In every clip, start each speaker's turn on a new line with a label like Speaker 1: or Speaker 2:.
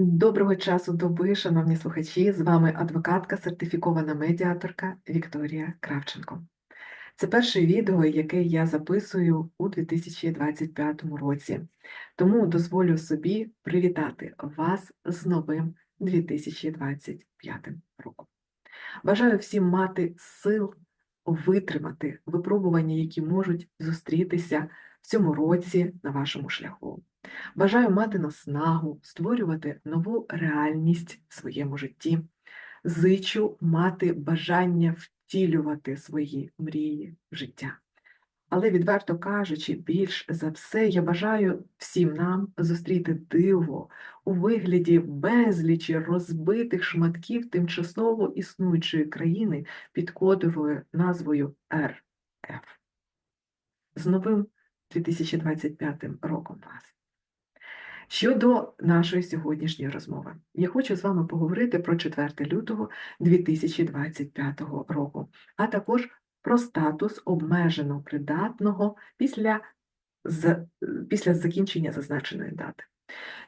Speaker 1: Доброго часу доби, шановні слухачі! З вами адвокатка, сертифікована медіаторка Вікторія Кравченко. Це перше відео, яке я записую у 2025 році. Тому дозволю собі привітати вас з новим 2025 роком. Бажаю всім мати сил витримати випробування, які можуть зустрітися в цьому році на вашому шляху. Бажаю мати наснагу, створювати нову реальність в своєму житті. Зичу мати бажання втілювати свої мрії в життя. Але, відверто кажучи, більш за все, я бажаю всім нам зустріти диво у вигляді безлічі розбитих шматків тимчасово існуючої країни під кодовою назвою РФ. З новим 2025 роком вас! Щодо нашої сьогоднішньої розмови, я хочу з вами поговорити про 4 лютого 2025 року, а також про статус обмежено придатного після, після закінчення зазначеної дати.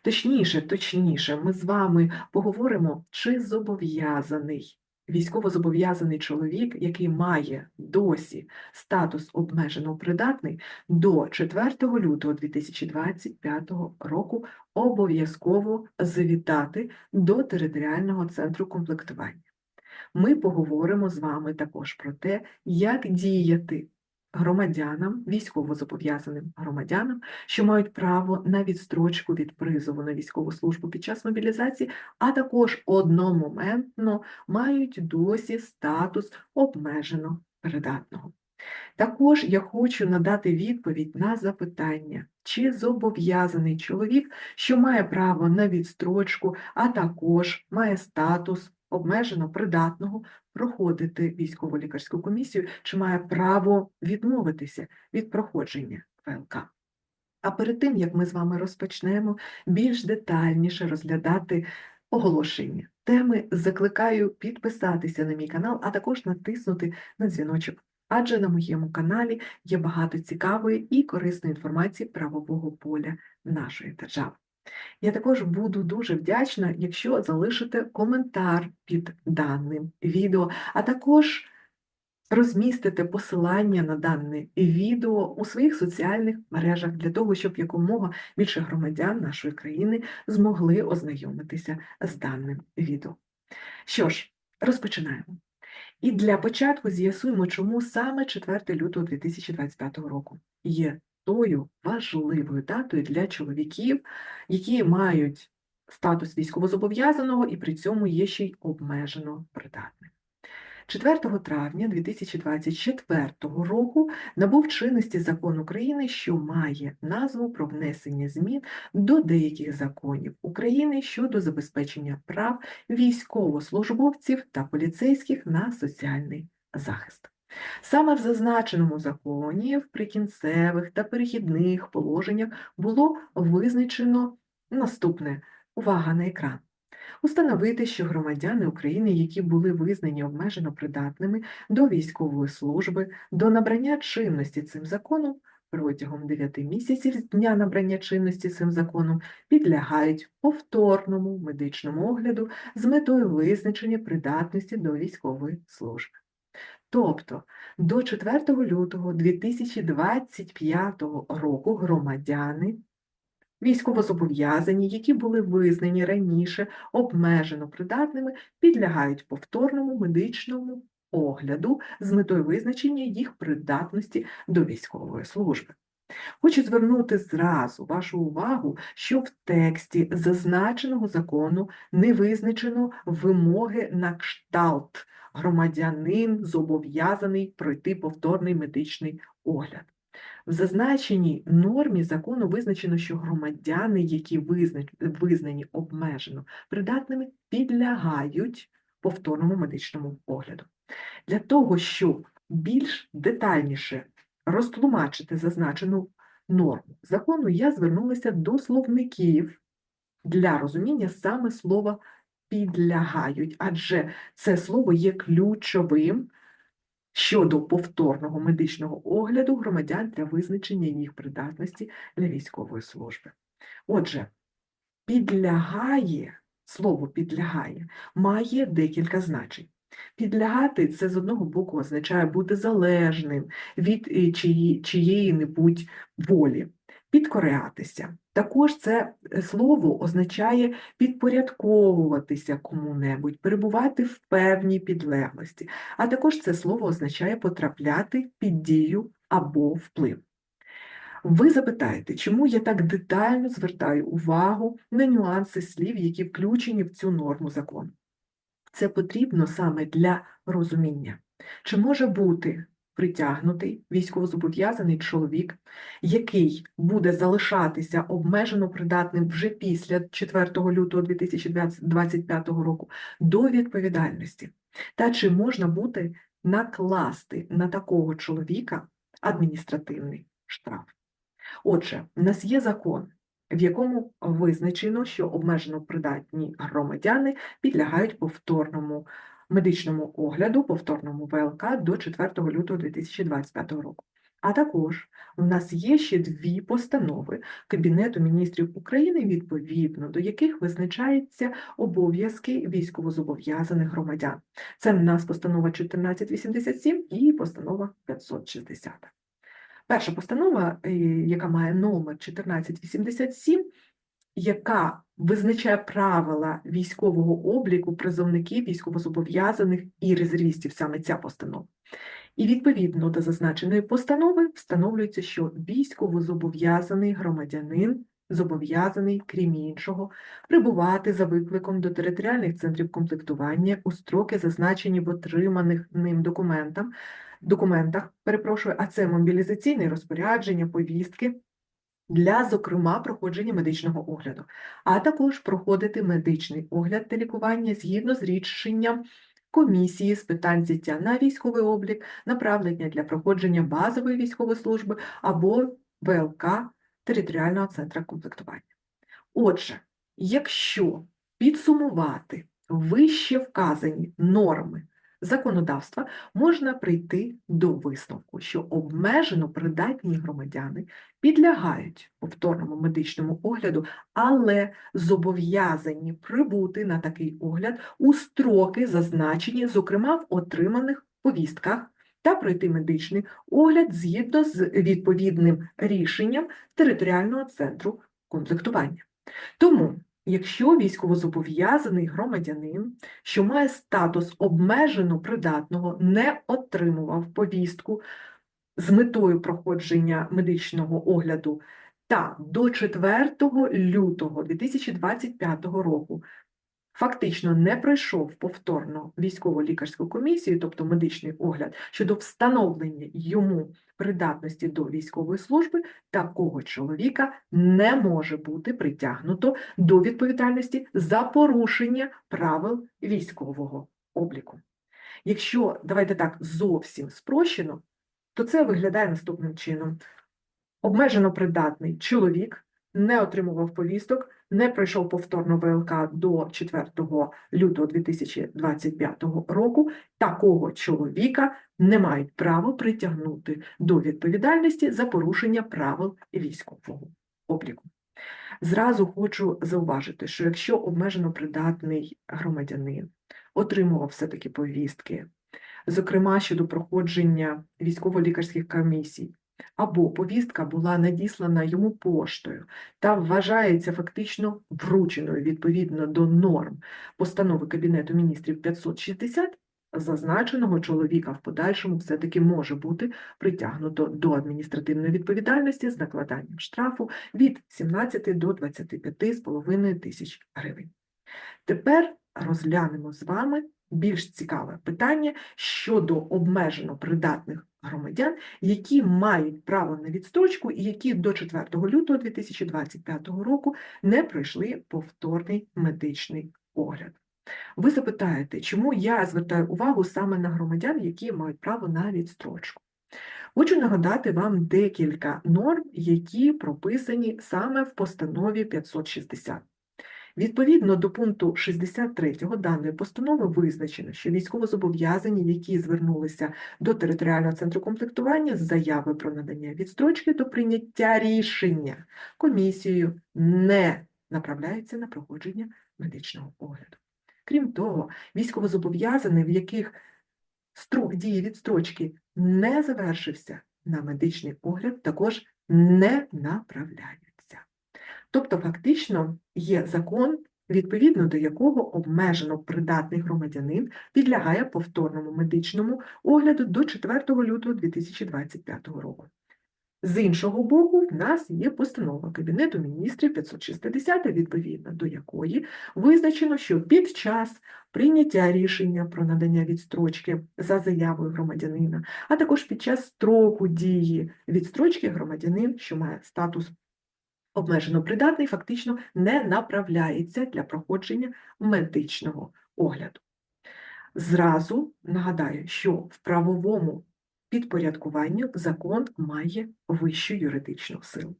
Speaker 1: Точніше, точніше, ми з вами поговоримо, чи зобов'язаний військовозобов'язаний чоловік, який має досі статус обмежено придатний, до 4 лютого 2025 року обов'язково завітати до територіального центру комплектування. Ми поговоримо з вами також про те, як діяти громадянам, військовозобов'язаним громадянам, що мають право на відстрочку від призову на військову службу під час мобілізації, а також одномоментно мають досі статус обмежено придатного. Також я хочу надати відповідь на запитання, чи зобов'язаний чоловік, що має право на відстрочку, а також має статус обмежено придатного проходити військово лікарську комісію, чи має право відмовитися від проходження ВЛК. А перед тим, як ми з вами розпочнемо більш детальніше розглядати оголошення, теми, закликаю підписатися на мій канал, а також натиснути на дзвіночок. Адже на моєму каналі є багато цікавої і корисної інформації правового поля нашої держави. Я також буду дуже вдячна, якщо залишите коментар під даним відео, а також розмістите посилання на дане відео у своїх соціальних мережах для того, щоб якомога більше громадян нашої країни змогли ознайомитися з даним відео. Що ж, розпочинаємо. І для початку з'ясуємо, чому саме 4 лютого 2025 року є тою важливою датою для чоловіків, які мають статус військовозобов'язаного і при цьому є ще й обмежено придатним. 4 травня 2024 року набув чинності закон України, що має назву про внесення змін до деяких законів України щодо забезпечення прав військовослужбовців та поліцейських на соціальний захист. Саме в зазначеному законі в прикінцевих та перехідних положеннях було визначено наступне увага на екран. Установити, що громадяни України, які були визнані обмежено придатними до військової служби, до набрання чинності цим законом протягом 9 місяців з дня набрання чинності цим законом підлягають повторному медичному огляду з метою визначення придатності до військової служби. Тобто до 4 лютого 2025 року громадяни військовозобов'язані, які були визнані раніше обмежено придатними, підлягають повторному медичному огляду з метою визначення їх придатності до військової служби. Хочу звернути зразу вашу увагу, що в тексті зазначеного закону не визначено вимоги на кшталт громадянин зобов'язаний пройти повторний медичний огляд. В зазначеній нормі закону визначено, що громадяни, які визнані обмежено придатними, підлягають повторному медичному огляду. Для того, щоб більш детальніше розтлумачити зазначену норму закону, я звернулася до словників для розуміння саме слова підлягають, адже це слово є ключовим щодо повторного медичного огляду громадян для визначення їх придатності для військової служби. Отже, підлягає слово підлягає має декілька значень. Підлягати це з одного боку означає бути залежним від е, чиї, чиєї-небудь волі, підкорятися. Також це е, слово означає підпорядковуватися кому-небудь, перебувати в певній підлеглості, а також це слово означає потрапляти під дію або вплив. Ви запитаєте, чому я так детально звертаю увагу на нюанси слів, які включені в цю норму закону? Це потрібно саме для розуміння. Чи може бути притягнутий військовозобов'язаний чоловік, який буде залишатися обмежено придатним вже після 4 лютого 2025 року до відповідальності? Та чи можна буде накласти на такого чоловіка адміністративний штраф? Отже, в нас є закон, в якому визначено, що обмежено придатні громадяни підлягають повторному медичному огляду, повторному ВЛК до 4 лютого 2025 року. А також в нас є ще дві постанови Кабінету міністрів України, відповідно до яких визначаються обов'язки військовозобов'язаних громадян. Це в нас постанова 1487 і постанова 560. Перша постанова, е, яка має номер 1487, яка визначає правила військового обліку призовників, військовозобов'язаних і резервістів, саме ця постанова. І відповідно до зазначеної постанови встановлюється, що військовозобов'язаний громадянин зобов'язаний, крім іншого, прибувати за викликом до територіальних центрів комплектування у строки, зазначені в отриманих ним документам, документах, перепрошую, а це мобілізаційне розпорядження, повістки для, зокрема, проходження медичного огляду, а також проходити медичний огляд та лікування згідно з рішенням комісії з питань взяття на військовий облік, направлення для проходження базової військової служби або ВЛК територіального центру комплектування. Отже, якщо підсумувати вище вказані норми законодавства, можна прийти до висновку, що обмежено придатні громадяни підлягають повторному медичному огляду, але зобов'язані прибути на такий огляд у строки, зазначені, зокрема в отриманих повістках, та пройти медичний огляд згідно з відповідним рішенням територіального центру комплектування. Тому, якщо військовозобов'язаний громадянин, що має статус обмежено придатного, не отримував повістку з метою проходження медичного огляду та до 4 лютого 2025 року фактично не пройшов повторно військово-лікарську комісію, тобто медичний огляд, щодо встановлення йому придатності до військової служби, такого чоловіка не може бути притягнуто до відповідальності за порушення правил військового обліку. Якщо, давайте так, зовсім спрощено, то це виглядає наступним чином. Обмежено придатний чоловік не отримував повісток, не пройшов повторно ВЛК до 4 лютого 2025 року, такого чоловіка не мають права притягнути до відповідальності за порушення правил військового обліку. Зразу хочу зауважити, що якщо обмежено придатний громадянин отримував все-таки повістки, зокрема щодо проходження військово-лікарських комісій, або повістка була надіслана йому поштою та вважається фактично врученою відповідно до норм постанови Кабінету міністрів 560, зазначеного чоловіка в подальшому все-таки може бути притягнуто до адміністративної відповідальності з накладанням штрафу від 17 до 25,5 тисяч гривень. Тепер розглянемо з вами більш цікаве питання щодо обмежено придатних громадян, які мають право на відстрочку і які до 4 лютого 2025 року не пройшли повторний медичний огляд. Ви запитаєте, чому я звертаю увагу саме на громадян, які мають право на відстрочку? Хочу нагадати вам декілька норм, які прописані саме в постанові 560. Відповідно до пункту 63 даної постанови визначено, що військовозобов'язані, які звернулися до територіального центру комплектування з заяви про надання відстрочки до прийняття рішення комісією не направляються на проходження медичного огляду. Крім того, військовозобов'язані, в яких строк дії відстрочки не завершився на медичний огляд, також не направляються. Тобто, фактично, є закон, відповідно до якого обмежено придатний громадянин підлягає повторному медичному огляду до 4 лютого 2025 року. З іншого боку, в нас є постанова Кабінету міністрів 560, відповідно до якої визначено, що під час прийняття рішення про надання відстрочки за заявою громадянина, а також під час строку дії відстрочки громадянин, що має статус обмежено придатний, фактично не направляється для проходження медичного огляду. Зразу нагадаю, що в правовому підпорядкуванню закон має вищу юридичну силу.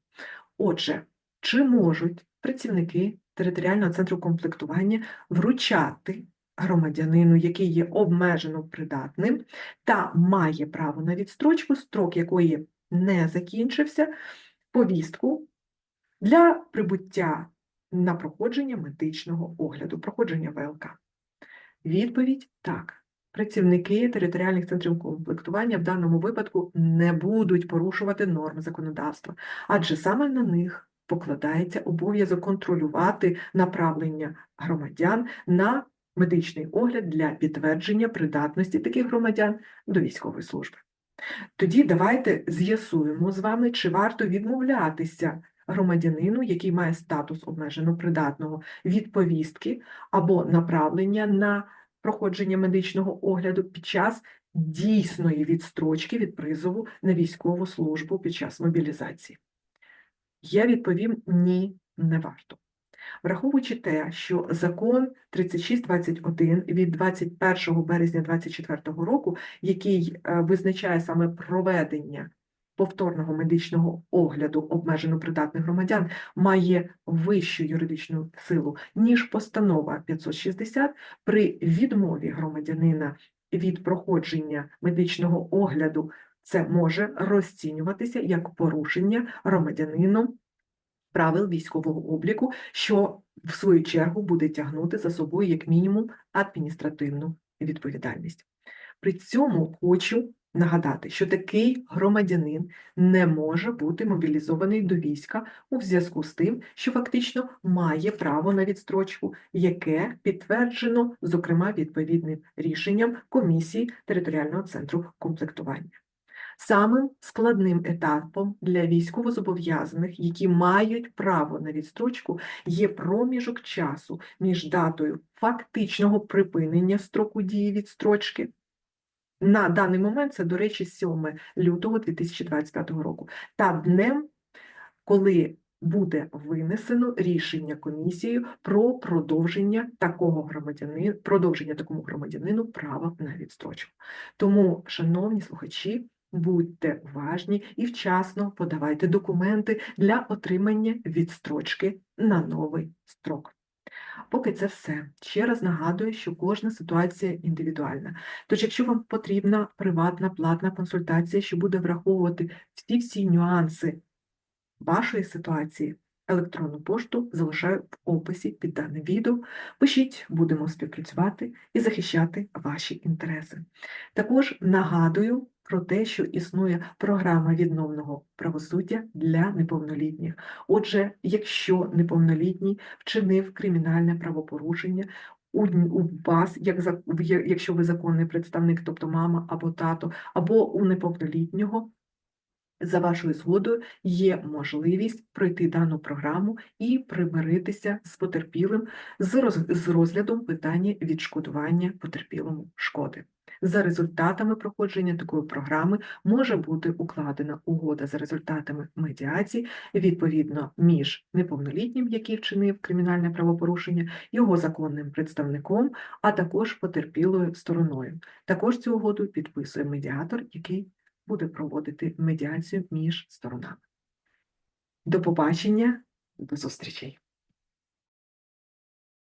Speaker 1: Отже, чи можуть працівники територіального центру комплектування вручати громадянину, який є обмежено придатним та має право на відстрочку, строк якої не закінчився, повістку для прибуття на проходження медичного огляду, проходження ВЛК? Відповідь так. Працівники територіальних центрів комплектування в даному випадку не будуть порушувати норми законодавства, адже саме на них покладається обов'язок контролювати направлення громадян на медичний огляд для підтвердження придатності таких громадян до військової служби. Тоді давайте з'ясуємо з вами, чи варто відмовлятися громадянину, який має статус обмежено придатного від повістки або направлення на проходження медичного огляду під час дійсної відстрочки від призову на військову службу під час мобілізації? Я відповім ні, не варто. Враховуючи те, що закон 3621 від 21 березня 2024 року, який е, визначає саме проведення повторного медичного огляду обмежено придатних громадян, має вищу юридичну силу, ніж постанова 560 при відмові громадянина від проходження медичного огляду, це може розцінюватися як порушення громадянином правил військового обліку, що в свою чергу буде тягнути за собою як мінімум адміністративну відповідальність. При цьому хочу нагадати, що такий громадянин не може бути мобілізований до війська у зв'язку з тим, що фактично має право на відстрочку, яке підтверджено, зокрема, відповідним рішенням комісії територіального центру комплектування. Самим складним етапом для військовозобов'язаних, які мають право на відстрочку, є проміжок часу між датою фактичного припинення строку дії відстрочки. На даний момент це, до речі, 7 лютого 2025 року, та днем, коли буде винесено рішення комісією про продовження такого громадянина, продовження такому громадянину права на відстрочку. Тому, шановні слухачі, Будьте уважні і вчасно подавайте документи для отримання відстрочки на новий строк. Поки це все. Ще раз нагадую, що кожна ситуація індивідуальна. Тож, якщо вам потрібна приватна платна консультація, що буде враховувати всі-всі нюанси вашої ситуації, електронну пошту залишаю в описі під даним відео. Пишіть, будемо співпрацювати і захищати ваші інтереси. Також нагадую про те, що існує програма відновного правосуддя для неповнолітніх. Отже, якщо неповнолітній вчинив кримінальне правопорушення, у вас, як якщо ви законний представник, тобто мама або тато, або у неповнолітнього, за вашою згодою є можливість пройти дану програму і примиритися з потерпілим з розглядом питання відшкодування потерпілому шкоди. За результатами проходження такої програми може бути укладена угода за результатами медіації відповідно між неповнолітнім, який вчинив кримінальне правопорушення, його законним представником, а також потерпілою стороною. Також цю угоду підписує медіатор, який буде проводити медіацію між сторонами. До побачення, до зустрічей!